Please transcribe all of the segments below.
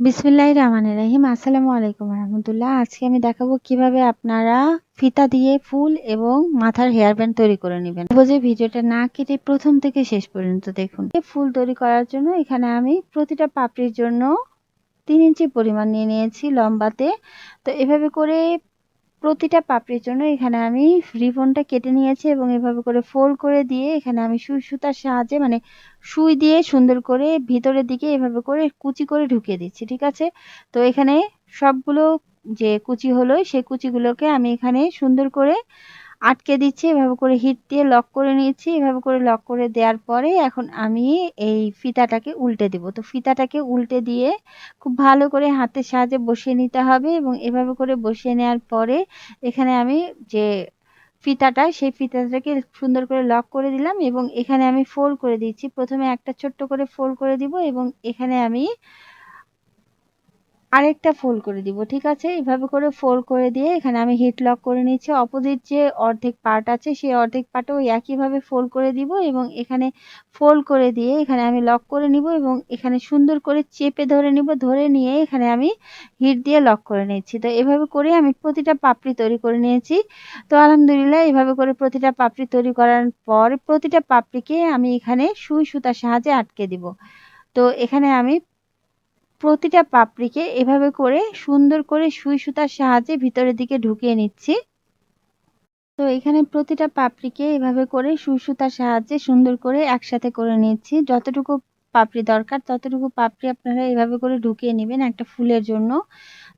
বিসমিল্লাহির রহমান রাহিম। আসসালামু আলাইকুম রহমতুল্লাহ। আজকে আমি দেখাবো কীভাবে আপনারা ফিতা দিয়ে ফুল এবং মাথার হেয়ার ব্যান্ড তৈরি করে নেবেন। যে ভিডিওটা না কেটে প্রথম থেকে শেষ পর্যন্ত দেখুন। ফুল তৈরি করার জন্য এখানে আমি প্রতিটা পাপড়ির জন্য তিন ইঞ্চি পরিমাণ নিয়ে নিয়েছি লম্বাতে। তো এভাবে করে প্রতিটা পাপড়ির জন্য এখানে আমি রিবনটা কেটে নিয়েছি এবং এভাবে করে ফোল্ড করে দিয়ে এখানে আমি সুই সুতার সাহায্যে মানে সুই দিয়ে সুন্দর করে ভিতরের দিকে এভাবে করে কুচি করে ঢুকিয়ে দিচ্ছি, ঠিক আছে? তো এখানে সবগুলো যে কুচি হলো, সেই কুচিগুলোকে আমি এখানে সুন্দর করে আটকে দিচ্ছি, এভাবে করে হিট দিয়ে লক করে নিয়েছি। এভাবে করে লক করে দেওয়ার পরে এখন আমি এই ফিতাটাকে উল্টে দেব। তো ফিতাটাকে উল্টে দিয়ে খুব ভালো করে হাতের সাহায্যে বসিয়ে নিতে হবে এবং এভাবে করে বসিয়ে নেওয়ার পরে এখানে আমি যে ফিতাটা, সেই ফিতাটাকে সুন্দর করে লক করে দিলাম এবং এখানে আমি ফোল্ড করে দিচ্ছি। প্রথমে একটা ছোট্ট করে ফোল্ড করে দিব এবং এখানে আমি আরেকটা ফোল্ড করে দিব, ঠিক আছে? এভাবে করে ফোল্ড করে দিয়ে এখানে আমি হিট লক করে নিচ্ছি অপোজিট যে অর্ধেক পার্ট আছে, সেই অর্ধেক পার্টে পার্টও একইভাবে ফোল্ড করে দিব এবং এখানে ফোল্ড করে দিয়ে এখানে আমি লক করে নিব এবং এখানে সুন্দর করে চেপে ধরে নিব, ধরে নিয়ে এখানে আমি হিট দিয়ে লক করে নিচ্ছি তো এভাবে করে আমি প্রতিটা পাপড়ি তৈরি করে নিয়েছি। তো আলহামদুলিল্লাহ, এভাবে করে প্রতিটা পাপড়ি তৈরি করার পর প্রতিটা পাপড়িকে আমি এখানে সুই সুতার সাহায্যে আটকে দিব। তো এখানে আমি প্রতিটা পাপড়িকে এভাবে করে সুন্দর করে সুই সুতার সাহায্যে ভিতরের দিকে ঢুকিয়ে নিচ্ছি। তো এখানে প্রতিটা পাপড়িকে এভাবে করে সুই সুতার সাহায্যে সুন্দর করে একসাথে করে নিচ্ছি। যতটুকু পাপড়ি দরকার, ততটুকু পাপড়ি আপনারা এভাবে করে ঢুকিয়ে নেবেন একটা ফুলের জন্য।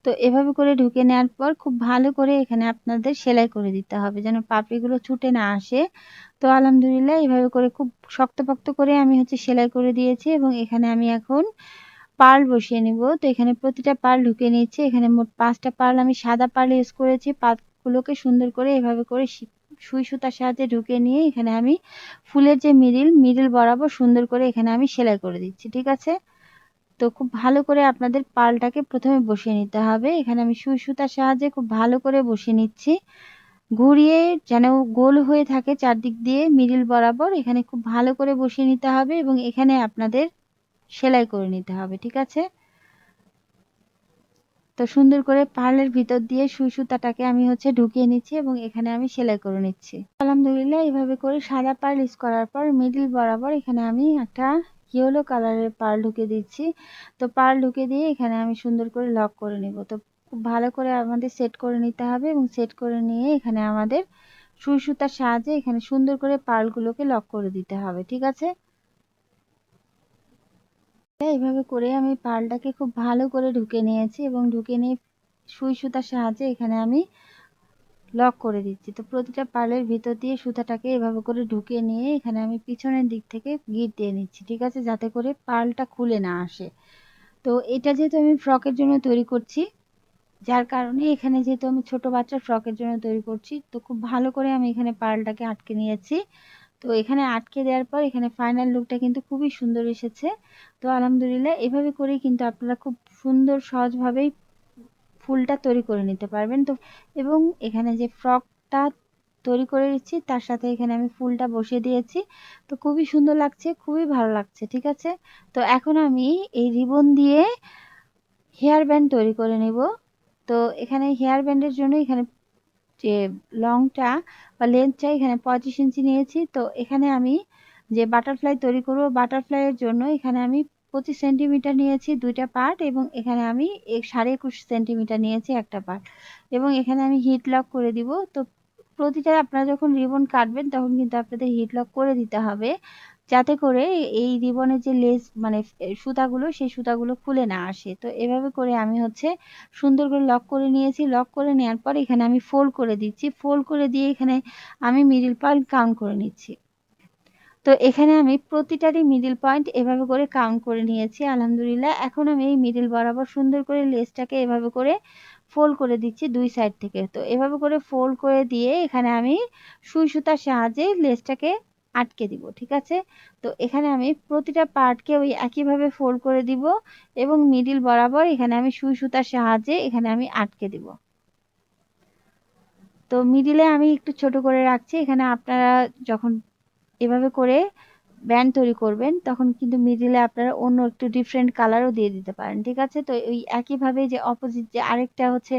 তো এভাবে করে ঢুকে নেওয়ার পর খুব ভালো করে এখানে আপনাদের সেলাই করে দিতে হবে যেন পাপড়িগুলো ছুটে না আসে। তো আলহামদুলিল্লাহ এভাবে করে খুব শক্তপোক্ত করে আমি হচ্ছে সেলাই করে দিয়েছি এবং এখানে আমি এখন পার্ল বসিয়ে নিব। তো এখানে প্রতিটা পার্ল ঢুকে নিচ্ছি এখানে মোট পাঁচটা পার্ল আমি সাদা পার্ল ইউজ করেছি। পাতগুলোকে সুন্দর করে এভাবে করে সুই সুতার সাহায্যে ঢুকে নিয়ে এখানে আমি ফুলের যে মিডিল মিডিল বরাবর সুন্দর করে এখানে আমি সেলাই করে দিচ্ছি, ঠিক আছে? তো খুব ভালো করে আপনাদের পালটাকে প্রথমে বসিয়ে নিতে হবে। এখানে আমি সুই সুতার সাহায্যে খুব ভালো করে বসিয়ে নিচ্ছি। ঘুরিয়ে যেন গোল হয়ে থাকে চারদিক দিয়ে মিডিল বরাবর এখানে খুব ভালো করে বসিয়ে নিতে হবে এবং এখানে আপনাদের সেলাই করে নিতে হবে, ঠিক আছে? তো সুন্দর করে পার্লের ভিতর দিয়ে সুই সুতাটাকে আমি হচ্ছে ঢুকিয়ে নিচ্ছি এবং এখানে আমি সেলাই করে নিচ্ছি। আলহামদুলিল্লাহ, এইভাবে করে সাদা পার্ল ইউজ করার পর মিডিল বরাবর এখানে আমি একটা ইয়েলো কালারের পার্ল ঢুকে দিচ্ছি। তো পার্ল ঢুকে দিয়ে এখানে আমি সুন্দর করে লক করে নিব। তো খুব ভালো করে আমাদের সেট করে নিতে হবে এবং সেট করে নিয়ে এখানে আমাদের সুই সুতার সাহায্যে এখানে সুন্দর করে পার্লগুলোকে লক করে দিতে হবে, ঠিক আছে? এইভাবে করে আমি পালটাকে খুব ভালো করে ঢুকে নিয়েছি এবং ঢুকে নিয়ে সুই সুতার সাহায্যে এখানে আমি লক করে দিচ্ছি। তো প্রতিটা পালের ভিতর দিয়ে সুতাটাকে এভাবে করে ঢুকে নিয়ে এখানে আমি পিছনের দিক থেকে গিট দিয়ে নিচ্ছি, ঠিক আছে? যাতে করে পালটা খুলে না আসে। তো এটা যেহেতু আমি ফ্রকের জন্য তৈরি করছি, যার কারণে এখানে যেহেতু আমি ছোট বাচ্চার ফ্রকের জন্য তৈরি করছি, তো খুব ভালো করে আমি এখানে পালটাকে আটকে নিয়েছি। তো এখানে আটকে দেওয়ার পর এখানে ফাইনাল লুকটা কিন্তু খুবই সুন্দর এসেছে। তো আলহামদুলিল্লাহ এভাবে করেই কিন্তু আপনারা খুব সুন্দর সহজভাবেই ফুলটা তৈরি করে নিতে পারবেন। তো এবং এখানে যে ফ্রকটা তৈরি করে দিচ্ছি তার সাথে এখানে আমি ফুলটা বসিয়ে দিয়েছি। তো খুবই সুন্দর লাগছে, খুবই ভালো লাগছে, ঠিক আছে? তো এখন আমি এই রিবন দিয়ে হেয়ার ব্যান্ড তৈরি করে নেব। তো এখানে হেয়ার ব্যান্ডের জন্য এখানে যে লংটা বা লেন্থটা এখানে পঁয়ত্রিশ ইঞ্চি নিয়েছি। তো এখানে আমি যে বাটারফ্লাই তৈরি করব বাটারফ্লাইয়ের জন্য এখানে আমি পঁচিশ সেন্টিমিটার নিয়েছি দুইটা পার্ট এবং এখানে আমি সাড়ে একুশ সেন্টিমিটার নিয়েছি একটা পার্ট এবং এখানে আমি হিট লক করে দিব। তো প্রতিটা আপনারা যখন রিবন কাটবেন তখন কিন্তু আপনাদের হিট লক করে দিতে হবে। যাতে করে এই রিবনের যে লেস মানে সুতাগুলো, সেই সুতাগুলো খুলে না আসে। তো এভাবে করে আমি হচ্ছে সুন্দর করে লক করে নিয়েছি। লক করে নেওয়ার পর এখানে আমি ফোল্ড করে দিচ্ছি। ফোল্ড করে দিয়ে এখানে আমি মিডিল পয়েন্ট কাউন্ট করে নিচ্ছি। তো এখানে আমি প্রতিটারই মিডিল পয়েন্ট এভাবে করে কাউন্ট করে নিয়েছি, আলহামদুলিল্লাহ। এখন আমি এই মিডিল বরাবর সুন্দর করে লেসটাকে এভাবে করে ফোল্ড করে দিচ্ছি দুই সাইড থেকে। তো এভাবে করে ফোল্ড করে দিয়ে এখানে আমি সুই সুতার সাহায্যে লেসটাকে আটকে দিব, ঠিক আছে? তো এখানে আমি প্রতিটা পার্টকে ওই একইভাবে ফোল্ড করে দিব এবং মিডিল বরাবর এখানে আমি সুই সুতার সাহায্যে এখানে আমি আটকে দিব। তো মিডিলে আমি একটু ছোট করে রাখছি, এখানে আপনারা যখন এভাবে করে ব্যান্ড তৈরি করবেন, তখন কিন্তু মিডিলে আপনারা অন্য একটু ডিফারেন্ট কালারও দিয়ে দিতে পারেন, ঠিক আছে? তো ওই একইভাবে যে অপোজিট যে আরেকটা হচ্ছে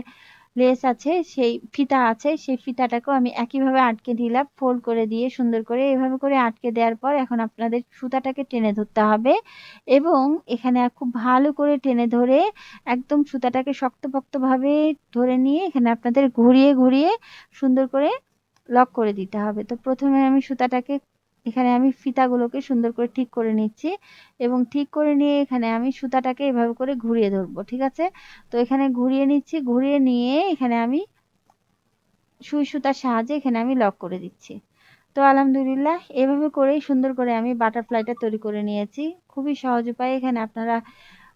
লেস আছে, সেই ফিতা আছে, সেই ফিতাটাকেও আমি একইভাবে আটকে দিলাম, ফোল্ড করে দিয়ে সুন্দর করে এভাবে করে আটকে দেওয়ার পর এখন আপনাদের সুতাটাকে টেনে ধরতে হবে এবং এখানে খুব ভালো করে টেনে ধরে একদম সুতাটাকে শক্তপোক্তভাবে ধরে নিয়ে এখানে আপনাদের ঘুরিয়ে ঘুরিয়ে সুন্দর করে লক করে দিতে হবে। তো প্রথমে আমি সুতাটাকে এখানে আমি ফিতাগুলোকে সুন্দর করে ঠিক করে নিচ্ছি এবং ঠিক করে নিয়ে এখানে আমি সুতাটাকে এভাবে করে ঘুরিয়ে ধরবো, ঠিক আছে? তো এখানে ঘুরিয়ে নিচ্ছি, ঘুরিয়ে নিয়ে এখানে আমি সুই সুতার সাহায্যে এখানে আমি লক করে দিচ্ছি। তো আলহামদুলিল্লাহ, এভাবে করেই সুন্দর করে আমি বাটারফ্লাইটা তৈরি করে নিয়েছি। খুবই সহজ উপায়ে, এখানে আপনারা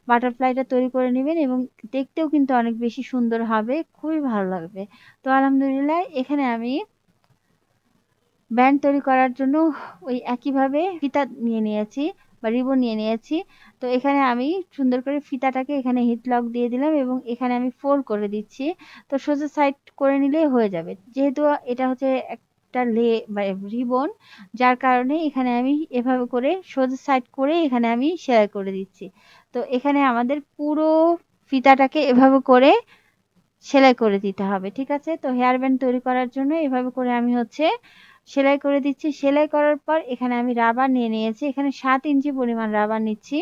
বাটারফ্লাইটা তৈরি করে নেবেন এবং দেখতেও কিন্তু অনেক বেশি সুন্দর হবে, খুবই ভালো লাগবে। তো আলহামদুলিল্লাহ, এখানে আমি ব্যান্ড তৈরি করার জন্য ওই একইভাবে ফিতা নিয়ে নিয়েছি বা রিবন নিয়ে নিয়েছি। তো এখানে আমি সুন্দর করে ফিতাটাকে এখানে হিট লক দিয়ে দিলাম এবং এখানে আমি ফোল্ড করে দিচ্ছি। তো সোজা সাইড করে নিলেই হয়ে যাবে। যেহেতু এটা হচ্ছে একটা লে রিবন, যার কারণে এখানে আমি এভাবে করে সোজা সাইড করে এখানে আমি সেলাই করে দিচ্ছি। তো এখানে আমাদের পুরো ফিতাটাকে এভাবে করে সেলাই করে দিতে হবে, ঠিক আছে? তো হেয়ার ব্যান্ড তৈরি করার জন্য এভাবে করে আমি হচ্ছে সেলাই করে দিচ্ছি। সেলাই করার পর এখানে আমি রাবার নিয়ে নিয়েছি। এখানে সাত ইঞ্চি পরিমাণ রাবার নিচ্ছি,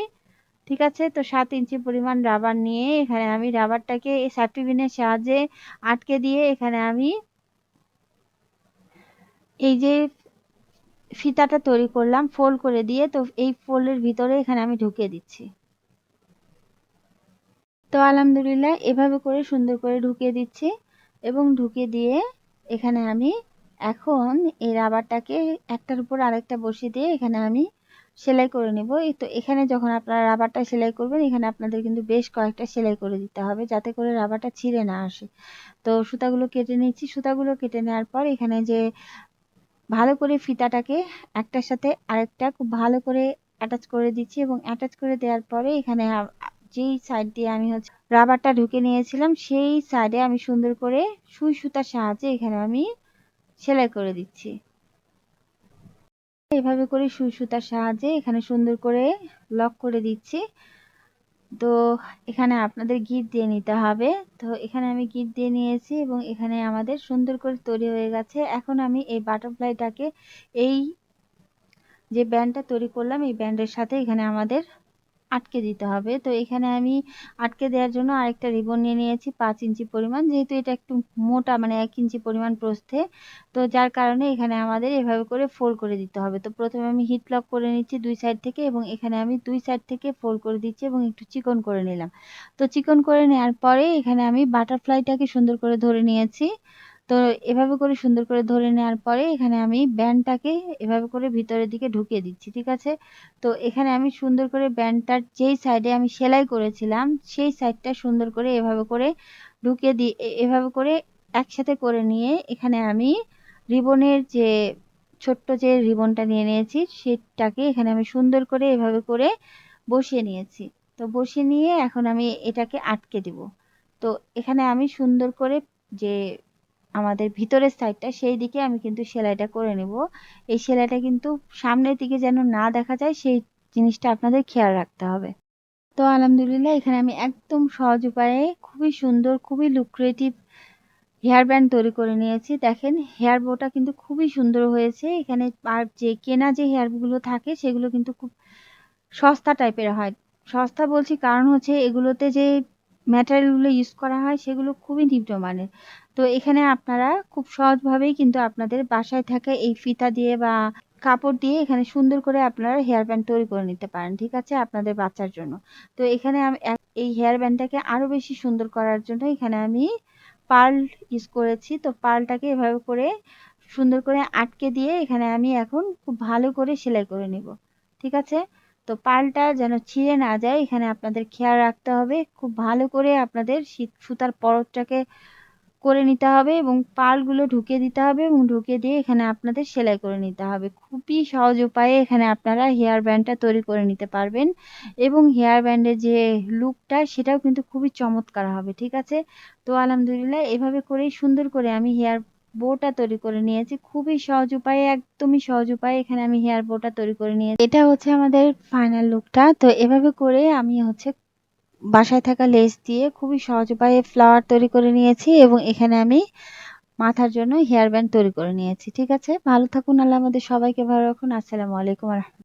ঠিক আছে? তো সাত ইঞ্চি পরিমাণ রাবার নিয়ে এখানে আমি রাবারটাকে এই সেফটি পিনের সাহায্যে আটকে দিয়ে এখানে আমি এই যে ফিতাটা তৈরি করলাম ফোল্ড করে দিয়ে, তো এই ফোল্ডের ভিতরে এখানে আমি ঢুকিয়ে দিচ্ছি। তো আলহামদুলিল্লাহ, এভাবে করে সুন্দর করে ঢুকিয়ে দিচ্ছি এবং ঢুকিয়ে দিয়ে এখানে আমি এখন এই রাবারটাকে একটার উপর আরেকটা বসিয়ে দিয়ে এখানে আমি সেলাই করে নেব। তো এখানে যখন আপনারা রাবারটা সেলাই করবেন, এখানে আপনাদের কিন্তু বেশ কয়েকটা সেলাই করে দিতে হবে যাতে করে রাবারটা ছিঁড়ে না আসে। তো সুতাগুলো কেটে নিচ্ছি। সুতাগুলো কেটে নেওয়ার পর এখানে যে ভালো করে ফিতাটাকে একটার সাথে আরেকটা খুব ভালো করে অ্যাটাচ করে দিচ্ছি এবং অ্যাটাচ করে দেওয়ার পরে এখানে যেই সাইড দিয়ে আমি হচ্ছে রাবারটা ঢুকে নিয়েছিলাম, সেই সাইডে আমি সুন্দর করে সুই সুতার সাহায্যে এখানে আমি সেলাই করে দিচ্ছি। এভাবে করে সুই সুতার সাহায্যে এখানে সুন্দর করে লক করে দিচ্ছি। তো এখানে আপনাদের গিট দিয়ে নিতে হবে। তো এখানে আমি গিট দিয়ে নিয়েছি এবং এখানে আমাদের সুন্দর করে তৈরি হয়ে গেছে। এখন আমি এই বাটারফ্লাইটাকে এই যে ব্যান্ডটা তৈরি করলাম, এই ব্যান্ডের সাথে এখানে আমাদের আটকে দিতে হবে। তো এখানে আমি আটকে দেওয়ার জন্য আরেকটা রিবন নিয়ে নিয়েছি, পাঁচ ইঞ্চি পরিমাণ। যেহেতু এটা একটু মোটা মানে এক ইঞ্চি পরিমাণ প্রস্থে, তো যার কারণে এখানে আমাদের এভাবে করে ফোল্ড করে দিতে হবে। তো প্রথমে আমি হিট লক করে নিচ্ছি দুই সাইড থেকে এবং এখানে আমি দুই সাইড থেকে ফোল্ড করে দিচ্ছি এবং একটু চিকন করে নিলাম। তো চিকন করে নেওয়ার পরে এখানে আমি বাটারফ্লাইটাকে সুন্দর করে ধরে নিয়েছি। তো এভাবে করে সুন্দর করে ধরে নেওয়ার পরে এখানে আমি ব্যান্ডটাকে এভাবে করে ভিতরের দিকে ঢুকিয়ে দিচ্ছি, ঠিক আছে? তো এখানে আমি সুন্দর করে ব্যান্ডটার যেই সাইডে আমি সেলাই করেছিলাম, সেই সাইডটা সুন্দর করে এভাবে করে ঢুকিয়ে দিই এভাবে করে একসাথে করে নিয়ে এখানে আমি রিবনের যে ছোট্ট যে রিবনটা নিয়ে নিয়েছি, সেটাকে এখানে আমি সুন্দর করে এভাবে করে বসিয়ে নিয়েছি। তো বসিয়ে নিয়ে এখন আমি এটাকে আটকে দিব। তো এখানে আমি সুন্দর করে যে আমাদের ভিতরের সাইডটা সেই দিকে আমি কিন্তু সেলাইটা করে নেব। এই সেলাইটা কিন্তু সামনের দিকে যেন না দেখা যায়, সেই জিনিসটা আপনাদের খেয়াল রাখতে হবে। তো আলহামদুলিল্লাহ, এখানে আমি একদম সহজ উপায়ে খুবই সুন্দর, খুবই লুক্রেটিভ হেয়ার ব্যান্ড তৈরি করে নিয়েছি। দেখেন হেয়ার বোটা কিন্তু খুবই সুন্দর হয়েছে। এখানে আর যে কেনা যে হেয়ারগুলো থাকে, সেগুলো কিন্তু খুব সস্তা টাইপের হয়। সস্তা বলছি কারণ হচ্ছে এগুলোতে যে ম্যাটেরিয়ালগুলো ইউজ করা হয়, সেগুলো খুবই নিম্নমানের তো এখানে আপনারা খুব সহজভাবেই কিন্তু আপনাদের বাসায় থাকা এই ফিতা দিয়ে বা কাপড় দিয়ে এখানে সুন্দর করে আপনারা হেয়ার ব্যান্ড তৈরি করে নিতে পারেন, ঠিক আছে? আপনাদের বাচ্চার জন্য। তো এখানে আমি এই হেয়ার ব্যান্ডটাকে আরও বেশি সুন্দর করার জন্য এখানে আমি পার্ল ইউজ করেছি। তো পার্লটাকে এভাবে করে সুন্দর করে আটকে দিয়ে এখানে আমি এখন খুব ভালো করে সেলাই করে নিব, ঠিক আছে? তো পালটা যেন ছিঁড়ে না যায়, এখানে আপনাদের খেয়াল রাখতে হবে। খুব ভালো করে আপনাদের শীত, সুতার পরতটাকে করে নিতে হবে এবং পালগুলো ঢুকিয়ে দিতে হবে এবং ঢুকে দিয়ে এখানে আপনাদের সেলাই করে নিতে হবে। খুবই সহজ উপায়ে এখানে আপনারা হেয়ার ব্যান্ডটা তৈরি করে নিতে পারবেন এবং হেয়ার ব্যান্ডের যে লুকটা সেটাও কিন্তু খুবই চমৎকার হবে, ঠিক আছে? তো আলহামদুলিল্লাহ এভাবে করেই সুন্দর করে আমি হেয়ার বোটা তৈরি করে নিয়েছি। খুবই সহজ উপায়ে, একদমই সহজ উপায়ে এখানে আমি হেয়ার বোটা তৈরি করে নিয়েছি। এটা হচ্ছে আমাদের ফাইনাল লুকটা তো এভাবে করে আমি হচ্ছে বাসায় থাকা লেস দিয়ে খুবই সহজ উপায়ে ফ্লাওয়ার তৈরি করে নিয়েছি এবং এখানে আমি মাথার জন্য হেয়ার ব্যান্ড তৈরি করে নিয়েছি। ঠিক আছে? ভালো থাকুন, আল্লাহ আমাদের সবাইকে ভালো রাখুন। আসসালামু আলাইকুম রহমতুল্লাহ।